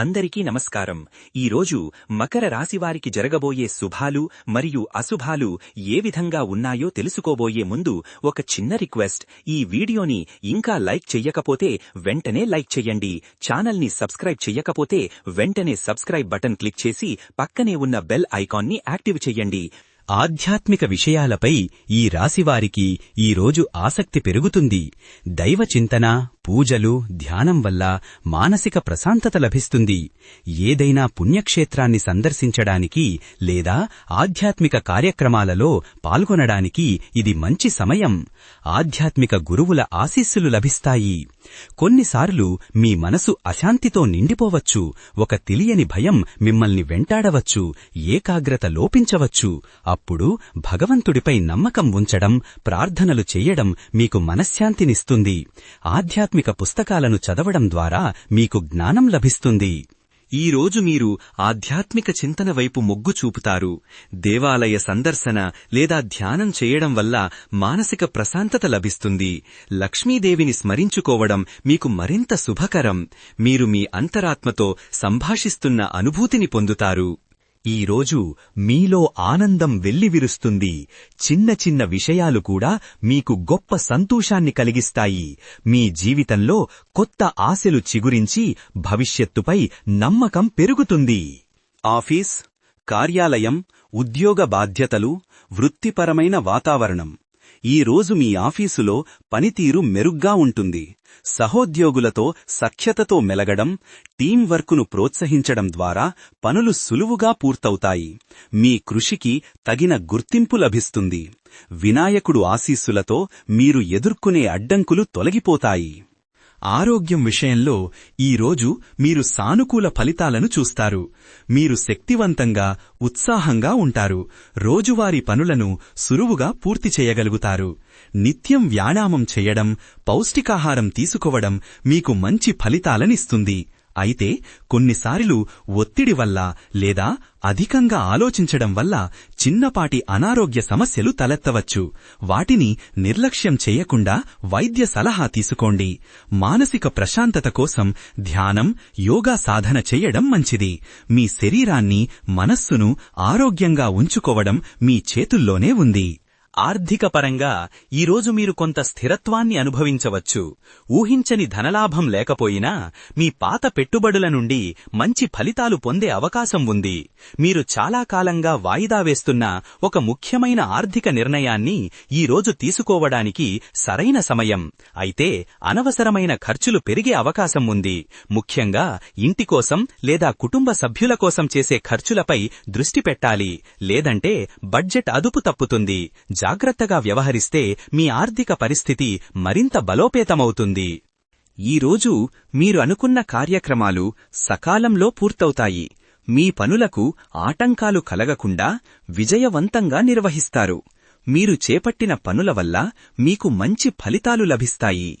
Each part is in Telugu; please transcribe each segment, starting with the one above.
అందరికీ నమస్కారం. ఈరోజు మకర రాశివారికి జరగబోయే శుభాలు మరియు అశుభాలు ఏ విధంగా ఉన్నాయో తెలుసుకోబోయే ముందు ఒక చిన్న రిక్వెస్ట్. ఈ వీడియోని ఇంకా లైక్ చెయ్యకపోతే వెంటనే లైక్ చెయ్యండి. ఛానల్ని సబ్స్క్రైబ్ చెయ్యకపోతే వెంటనే సబ్స్క్రైబ్ బటన్ క్లిక్ చేసి పక్కనే ఉన్న బెల్ ఐకాన్ని యాక్టివ్ చెయ్యండి. ఆధ్యాత్మిక విషయాలపై ఈ రాశివారికి ఈరోజు ఆసక్తి పెరుగుతుంది. దైవ చింతన పూజలు ధ్యానం వల్ల మానసిక ప్రశాంతత లభిస్తుంది. ఏదైనా పుణ్యక్షేత్రాన్ని సందర్శించడానికి లేదా ఆధ్యాత్మిక కార్యక్రమాలలో పాల్గొనడానికి ఇది మంచి సమయం. ఆధ్యాత్మిక గురువుల ఆశీస్సులు లభిస్తాయి. కొన్నిసార్లు మీ మనసు అశాంతితో నిండిపోవచ్చు. ఒక తెలియని భయం మిమ్మల్ని వెంటాడవచ్చు. ఏకాగ్రత లోపించవచ్చు. అప్పుడు భగవంతుడిపై నమ్మకం ఉంచడం ప్రార్థనలు చెయ్యడం మీకు మనశ్శాంతినిస్తుంది. ఆధ్యాత్మిక పుస్తకాలను చదవడం ద్వారా మీకు జ్ఞానం లభిస్తుంది. ఈ రోజు మీరు ఆధ్యాత్మిక చింతన వైపు మొగ్గు చూపుతారు. దేవాలయ సందర్శన లేదా ధ్యానం చేయడం వల్ల మానసిక ప్రశాంతత లభిస్తుంది. లక్ష్మీదేవిని స్మరించుకోవడం మీకు మరింత శుభకరం. మీరు మీ అంతరాత్మతో సంభాషిస్తున్న అనుభూతిని పొందుతారు. ఈరోజు మీలో ఆనందం వెల్లివిరుస్తుంది. చిన్న చిన్న విషయాలు కూడా మీకు గొప్ప సంతోషాన్ని కలిగిస్తాయి. మీ జీవితంలో కొత్త ఆశలు చిగురించి భవిష్యత్తుపై నమ్మకం పెరుగుతుంది. ఆఫీస్ కార్యాలయం ఉద్యోగ బాధ్యతలు వృత్తిపరమైన వాతావరణం. ఈ రోజు మీ ఆఫీసులో పనితీరు మెరుగ్గా ఉంటుంది. సహోద్యోగులతో సఖ్యతతో మెలగడం టీం వర్క్ను ప్రోత్సహించడం ద్వారా పనులు సులువుగా పూర్తవుతాయి. మీ కృషికి తగిన గుర్తింపు లభిస్తుంది. వినాయకుడు ఆశీస్సులతో మీరు ఎదుర్కొనే అడ్డంకులు తొలగిపోతాయి. ఆరోగ్యం విషయంలో ఈరోజు మీరు సానుకూల ఫలితాలను చూస్తారు. మీరు శక్తివంతంగా ఉత్సాహంగా ఉంటారు. రోజువారీ పనులను సులువుగా పూర్తి చేయగలుగుతారు. నిత్యం వ్యాయామం చేయడం పౌష్టికాహారం తీసుకోవడం మీకు మంచి ఫలితాలనిస్తుంది. అయితే కొన్నిసార్లు ఒత్తిడి వల్ల లేదా అధికంగా ఆలోచించడం వల్ల చిన్నపాటి అనారోగ్య సమస్యలు తలెత్తవచ్చు. వాటిని నిర్లక్ష్యం చేయకుండా వైద్య సలహా తీసుకోండి. మానసిక ప్రశాంతత కోసం ధ్యానం యోగా సాధన చేయడం మంచిది. మీ శరీరాన్ని మనస్సును ఆరోగ్యంగా ఉంచుకోవడం మీ చేతుల్లోనే ఉంది. ఆర్థిక పరంగా ఈరోజు మీరు కొంత స్థిరత్వాన్ని అనుభవించవచ్చు. ఊహించని ధనలాభం లేకపోయినా మీ పాత పెట్టుబడుల నుండి మంచి ఫలితాలు పొందే అవకాశం ఉంది. మీరు చాలా కాలంగా వాయిదా వేస్తున్న ఒక ముఖ్యమైన ఆర్థిక నిర్ణయాన్ని ఈరోజు తీసుకోవడానికి సరైన సమయం. అయితే అనవసరమైన ఖర్చులు పెరిగే అవకాశం ఉంది. ముఖ్యంగా ఇంటి కోసం లేదా కుటుంబ సభ్యుల కోసం చేసే ఖర్చులపై దృష్టి పెట్టాలి. లేదంటే బడ్జెట్ అదుపు తప్పుతుంది. జాగ్రత్తగా వ్యవహరిస్తే మీ ఆర్థిక పరిస్థితి మరింత బలోపేతమవుతుంది. ఈరోజు మీరు అనుకున్న కార్యక్రమాలు సకాలంలో పూర్తవుతాయి. మీ పనులకు ఆటంకాలు కలగకుండా విజయవంతంగా నిర్వహిస్తారు. మీరు చేపట్టిన పనుల వల్ల మీకు మంచి ఫలితాలు లభిస్తాయి.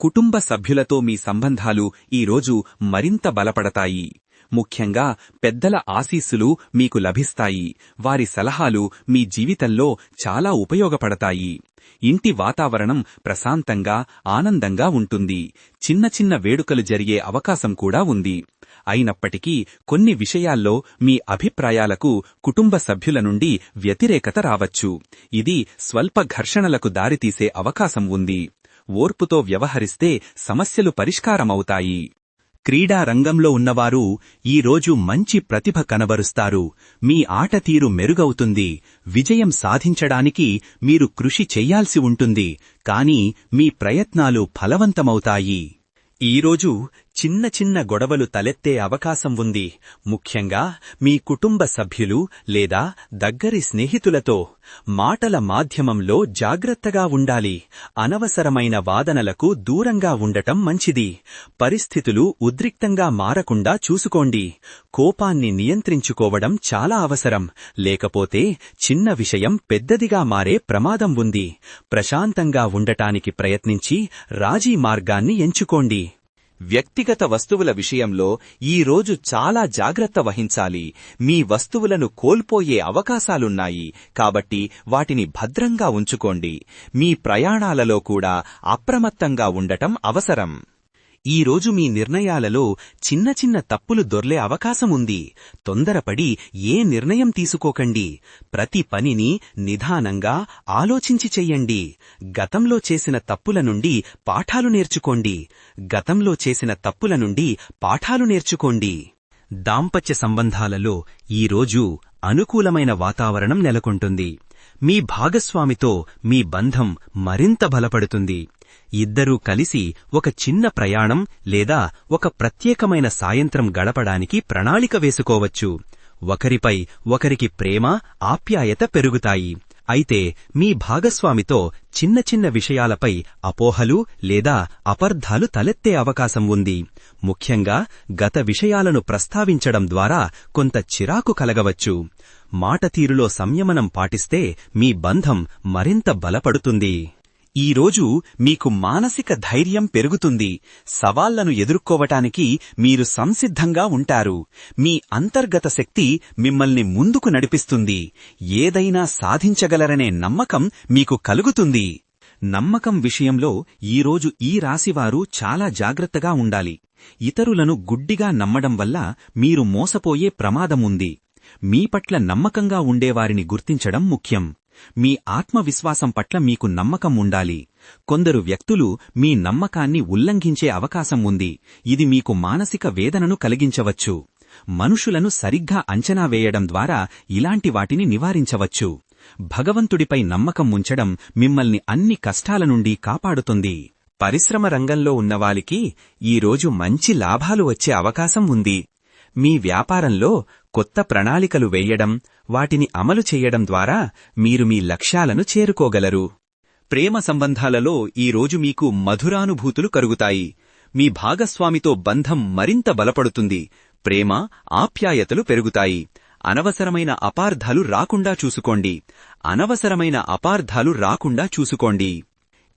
కుటుంబ సభ్యులతో మీ సంబంధాలు ఈరోజు మరింత బలపడతాయి. ముఖ్యంగా పెద్దల ఆశీస్సులు మీకు లభిస్తాయి. వారి సలహాలు మీ జీవితంలో చాలా ఉపయోగపడతాయి. ఇంటి వాతావరణం ప్రశాంతంగా ఆనందంగా ఉంటుంది. చిన్న చిన్న వేడుకలు జరిగే అవకాశం కూడా ఉంది. అయినప్పటికీ కొన్ని విషయాల్లో మీ అభిప్రాయాలకు కుటుంబ సభ్యుల నుండి వ్యతిరేకత రావచ్చు. ఇది స్వల్ప ఘర్షణలకు దారితీసే అవకాశం ఉంది. ఓర్పుతో వ్యవహరిస్తే సమస్యలు పరిష్కారమవుతాయి. క్రీడా రంగంలో ఉన్నవారు ఈరోజు మంచి ప్రతిభ కనబరుస్తారు. మీ ఆట తీరు మెరుగవుతుంది. విజయం సాధించడానికి మీరు కృషి చెయ్యాల్సి ఉంటుంది. కాని మీ ప్రయత్నాలు ఫలవంతమవుతాయి. ఈరోజు చిన్న చిన్న గొడవలు తలెత్తే అవకాశం ఉంది. ముఖ్యంగా మీ కుటుంబ సభ్యులు లేదా దగ్గరి స్నేహితులతో మాటల మాధ్యమంలో జాగ్రత్తగా ఉండాలి. అనవసరమైన వాదనలకు దూరంగా ఉండటం మంచిది. పరిస్థితులు ఉద్రిక్తంగా మారకుండా చూసుకోండి. కోపాన్ని నియంత్రించుకోవడం చాలా అవసరం. లేకపోతే చిన్న విషయం పెద్దదిగా మారే ప్రమాదం ఉంది. ప్రశాంతంగా ఉండటానికి ప్రయత్నించి రాజీ మార్గాన్ని ఎంచుకోండి. వ్యక్తిగత వస్తువుల విషయంలో ఈ రోజు చాలా జాగ్రత్త వహించాలి. మీ వస్తువులను కోల్పోయే అవకాశాలున్నాయి. కాబట్టి వాటిని భద్రంగా ఉంచుకోండి. మీ ప్రయాణాలలో కూడా అప్రమత్తంగా ఉండటం అవసరం. ఈ రోజు మీ నిర్ణయాలలో చిన్న చిన్న తప్పులు దొర్లే అవకాశం ఉంది. తొందరపడి ఏ నిర్ణయం తీసుకోకండి. ప్రతి పనిని నిదానంగా ఆలోచించి చెయ్యండి. గతంలో చేసిన తప్పుల నుండి పాఠాలు నేర్చుకోండి. గతంలో చేసిన తప్పుల నుండి పాఠాలు నేర్చుకోండి. దాంపత్య సంబంధాలలో ఈరోజు అనుకూలమైన వాతావరణం నెలకొంటుంది. మీ భాగస్వామితో మీ బంధం మరింత బలపడుతుంది. ఇద్దరూ కలిసి ఒక చిన్న ప్రయాణం లేదా ఒక ప్రత్యేకమైన సాయంత్రం గడపడానికి ప్రణాళిక వేసుకోవచ్చు. ఒకరిపై ఒకరికి ప్రేమ ఆప్యాయత పెరుగుతాయి. అయితే మీ భాగస్వామితో చిన్న చిన్న విషయాలపై అపోహలు లేదా అపర్ధాలు తలెత్తే అవకాశం ఉంది. ముఖ్యంగా గత విషయాలను ప్రస్తావించడం ద్వారా కొంత చిరాకు కలగవచ్చు. మాటతీరులో సంయమనం పాటిస్తే మీ బంధం మరింత బలపడుతుంది. ఈరోజు మీకు మానసిక ధైర్యం పెరుగుతుంది. సవాళ్ళను ఎదుర్కోవటానికి మీరు సంసిద్ధంగా ఉంటారు. మీ అంతర్గత శక్తి మిమ్మల్ని ముందుకు నడిపిస్తుంది. ఏదైనా సాధించగలరనే నమ్మకం మీకు కలుగుతుంది. నమ్మకం విషయంలో ఈరోజు ఈ రాశివారు చాలా జాగ్రత్తగా ఉండాలి. ఇతరులను గుడ్డిగా నమ్మడం వల్ల మీరు మోసపోయే ప్రమాదముంది. మీ పట్ల నమ్మకంగా ఉండేవారిని గుర్తించడం ముఖ్యం. మీ ఆత్మవిశ్వాసం పట్ల మీకు నమ్మకం ఉండాలి కొందరు వ్యక్తులు మీ నమ్మకాన్ని ఉల్లంఘించే అవకాశం ఉంది. ఇది మీకు మానసిక వేదనను కలిగించవచ్చు. మనుషులను సరిగ్గా అంచనా వేయడం ద్వారా ఇలాంటి వాటిని నివారించవచ్చు. భగవంతుడిపై నమ్మకం ఉంచడం మిమ్మల్ని అన్ని కష్టాల నుండి కాపాడుతుంది. పరిశ్రమ రంగంలో ఉన్నవారికి ఈరోజు మంచి లాభాలు వచ్చే అవకాశం ఉంది. మీ వ్యాపారంలో కొత్త ప్రణాళికలు వేయడం వాటిని అమలు చేయడం ద్వారా మీరు మీ లక్ష్యాలను చేరుకోగలరు. ప్రేమ సంబంధాలలో ఈరోజు మీకు మధురానుభూతులు కరుగుతాయి. మీ భాగస్వామితో బంధం మరింత బలపడుతుంది. ప్రేమ ఆప్యాయతలు పెరుగుతాయి. అనవసరమైన అపార్థాలు రాకుండా చూసుకోండి. అనవసరమైన అపార్థాలు రాకుండా చూసుకోండి.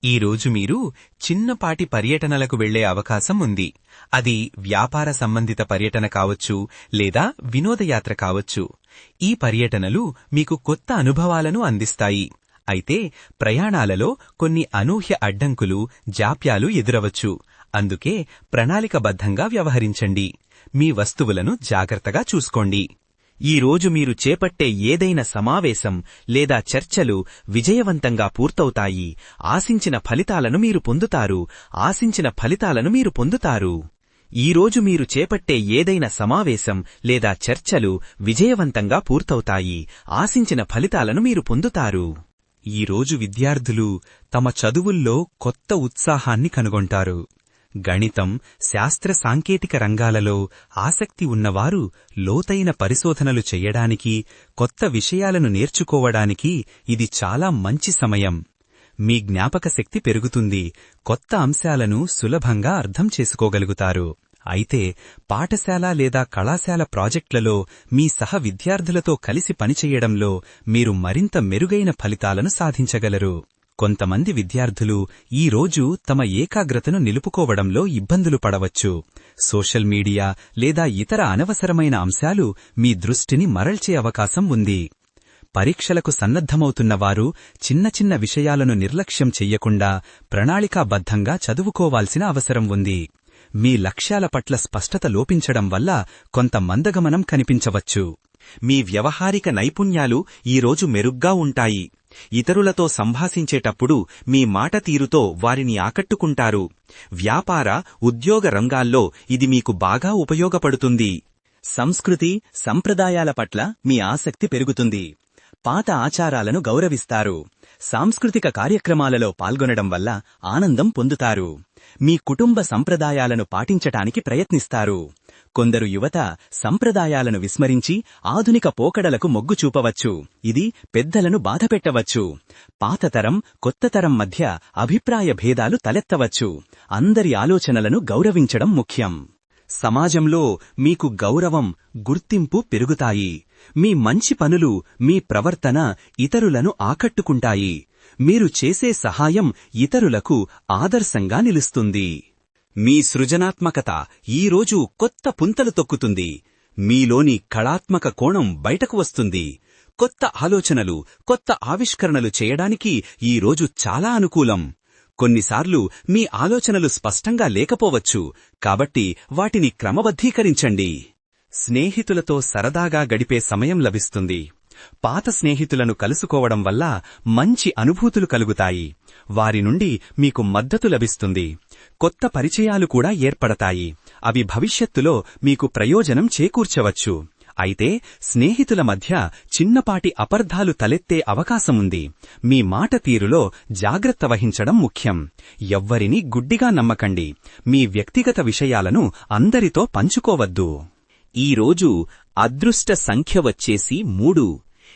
ఈరోజు మీరు చిన్నపాటి పర్యటనలకు వెళ్ళే అవకాశం ఉంది. అది వ్యాపార సంబంధిత పర్యటన కావచ్చు లేదా వినోదయాత్ర కావచ్చు. ఈ పర్యటనలు మీకు కొత్త అనుభవాలను అందిస్తాయి. అయితే ప్రయాణాలలో కొన్ని అనూహ్య అడ్డంకులు జాప్యాలు ఎదురవచ్చు. అందుకే ప్రణాళికబద్ధంగా వ్యవహరించండి. మీ వస్తువులను జాగ్రత్తగా చూసుకోండి. ఈ రోజు మీరు చేపట్టే ఏదైనా సమావేశం లేదా చర్చలు విజయవంతంగా పూర్తవుతాయి. ఆశించిన ఫలితాలను మీరు పొందుతారు. ఆశించిన ఫలితాలను మీరు పొందుతారు. ఈ రోజు మీరు చేపట్టే ఏదైనా సమావేశం లేదా చర్చలు విజయవంతంగా పూర్తవుతాయి. ఆశించిన ఫలితాలను మీరు పొందుతారు. ఈ రోజు విద్యార్థులు తమ చదువుల్లో కొత్త ఉత్సాహాన్ని కనుగొంటారు. గణితం శాస్త్ర సాంకేతిక రంగాలలో ఆసక్తి ఉన్నవారు లోతైన పరిశోధనలు చెయ్యడానికి కొత్త విషయాలను నేర్చుకోవడానికి ఇది చాలా మంచి సమయం. మీ జ్ఞాపక శక్తి పెరుగుతుంది కొత్త అంశాలను సులభంగా అర్థం చేసుకోగలుగుతారు. అయితే పాఠశాల లేదా కళాశాల ప్రాజెక్టులలో మీ సహ విద్యార్థులతో కలిసి పనిచేయడంలో మీరు మరింత మెరుగైన ఫలితాలను సాధించగలరు. కొంతమంది విద్యార్థులు ఈ రోజు తమ ఏకాగ్రతను నిలుపుకోవడంలో ఇబ్బందులు పడవచ్చు. సోషల్ మీడియా లేదా ఇతర అనవసరమైన అంశాలు మీ దృష్టిని మరల్చే అవకాశం ఉంది. పరీక్షలకు సన్నద్ధమవుతున్నవారు చిన్న చిన్న విషయాలను నిర్లక్ష్యం చెయ్యకుండా ప్రణాళికాబద్ధంగా చదువుకోవాల్సిన అవసరం ఉంది. మీ లక్ష్యాల పట్ల స్పష్టత లోపించడం వల్ల కొంత మందగమనం కనిపించవచ్చు. మీ వ్యవహారిక నైపుణ్యాలు ఈరోజు మెరుగ్గా ఉంటాయి. ఇతరులతో సంభాషించేటప్పుడు మీ మాట తీరుతో వారిని ఆకట్టుకుంటారు. వ్యాపార ఉద్యోగ రంగాల్లో ఇది మీకు బాగా ఉపయోగపడుతుంది. సంస్కృతి సంప్రదాయాల పట్ల మీ ఆసక్తి పెరుగుతుంది. పాత ఆచారాలను గౌరవిస్తారు. సాంస్కృతిక కార్యక్రమాలలో పాల్గొనడం వల్ల ఆనందం పొందుతారు. మీ కుటుంబ సంప్రదాయాలను పాటించటానికి ప్రయత్నిస్తారు. కొందరు యువత సంప్రదాయాలను విస్మరించి ఆధునిక పోకడలకు మొగ్గు చూపవచ్చు. ఇది పెద్దలను బాధపెట్టవచ్చు. పాతతరం కొత్తతరం మధ్య అభిప్రాయ భేదాలు తలెత్తవచ్చు. అందరి ఆలోచనలను గౌరవించడం ముఖ్యం. సమాజంలో మీకు గౌరవం గుర్తింపు పెరుగుతాయి. మీ మంచి పనులు మీ ప్రవర్తన ఇతరులను ఆకట్టుకుంటాయి. మీరు చేసే సహాయం ఇతరులకు ఆదర్శంగా నిలుస్తుంది. మీ సృజనాత్మకత ఈరోజు కొత్త పుంతలు తొక్కుతుంది. మీలోని కళాత్మక కోణం బయటకు వస్తుంది. కొత్త ఆలోచనలు కొత్త ఆవిష్కరణలు చేయడానికి ఈరోజు చాలా అనుకూలం. కొన్నిసార్లు మీ ఆలోచనలు స్పష్టంగా లేకపోవచ్చు కాబట్టి వాటిని క్రమబద్ధీకరించండి. స్నేహితులతో సరదాగా గడిపే సమయం లభిస్తుంది. పాత స్నేహితులను కలుసుకోవడం వల్ల మంచి అనుభూతులు కలుగుతాయి. వారి నుండి మీకు మద్దతు లభిస్తుంది. కొత్త పరిచయాలు కూడా ఏర్పడతాయి. అవి భవిష్యత్తులో మీకు ప్రయోజనం చేకూర్చవచ్చు. అయితే స్నేహితుల మధ్య చిన్నపాటి అపర్ధాలు తలెత్తే అవకాశముంది. మీ మాట తీరులో జాగ్రత్త వహించడం ముఖ్యం. ఎవ్వరినీ గుడ్డిగా నమ్మకండి. మీ వ్యక్తిగత విషయాలను అందరితో పంచుకోవద్దు. ఈ రోజు అదృష్ట సంఖ్య వచ్చేసి మూడు.